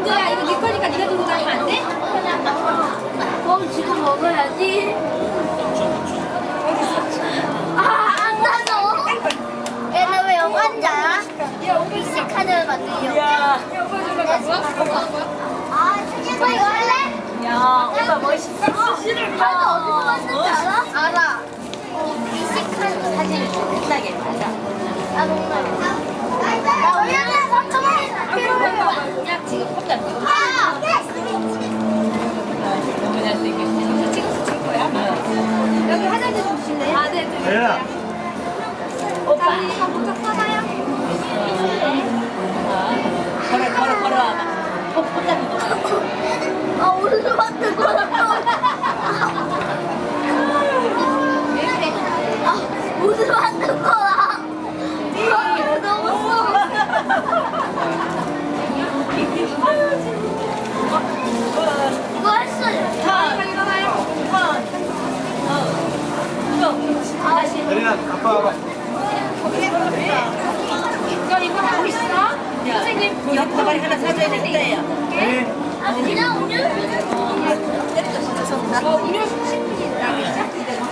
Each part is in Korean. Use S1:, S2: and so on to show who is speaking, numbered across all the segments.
S1: 민주야 이거 네 거니까 네가 들고 가면 안 돼?
S2: 그럼 지금 먹어야지 아안 나눠 얘는 왜 여기 앉아? 미식 카드를 만들려 야
S3: 아, 오빠 이거 할래?
S4: 야 오빠 멋있어 어, 카드 어디서 만든지 알아?
S2: 알아 미식 카드 사진
S4: 끝나게 가자
S2: 아,
S1: 아, 네. 대현아
S4: 오빠. 이거
S1: 먼저 사봐요.
S4: 걸어 걸어 걸어 와봐.
S2: 아, 오늘 만든 거랑 아, 오늘 만든 거랑 아, 너무 이거 했어요.
S4: 와봐.
S1: 네
S4: 아, 그냥 음료수 어, 음료수
S1: 10분이라고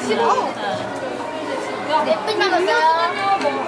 S1: 15.
S2: 예쁜 이거요.
S1: 하